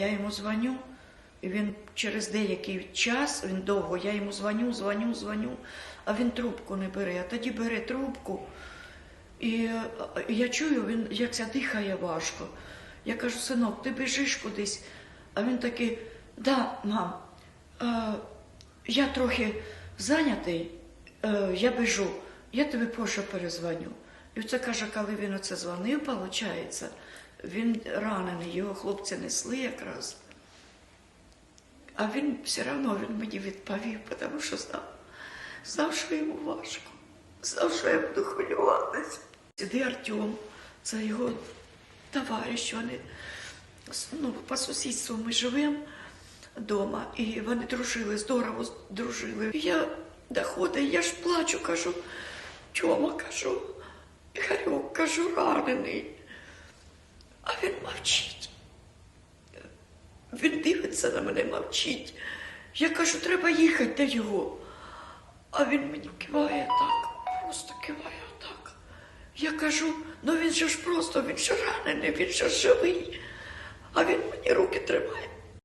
я йому дзвоню, і він через деякий час, він довго, я йому дзвоню, дзвоню, дзвоню, а він трубку не бере. А тоді бере трубку, і я чую, він як це дихає важко. Я кажу, синок, ти біжиш кудись. А він такий, да, мам, е, я трохи зайнятий, е, я біжу, я тобі позже перезвоню. І це каже, коли він оце дзвонив, виходить, він ранений, його хлопці несли якраз. А він все одно він мені відповів, тому що знав, знав, що йому важко, знав, що я буду хвилюватися. Сюди Артем, це його товариш, вони ну, по сусідству ми живемо вдома, і вони дружили, здорово дружили. Я доходить, я ж плачу, кажу, Тьома, кажу, Ігорьок, кажу, ранений. Мовчить. Він дивиться на мене, мовчить. Я кажу, треба їхати до його. А він мені киває так, просто киває так. Я кажу, ну він же ж просто, він же ранений, він же живий. А він мені руки тримає.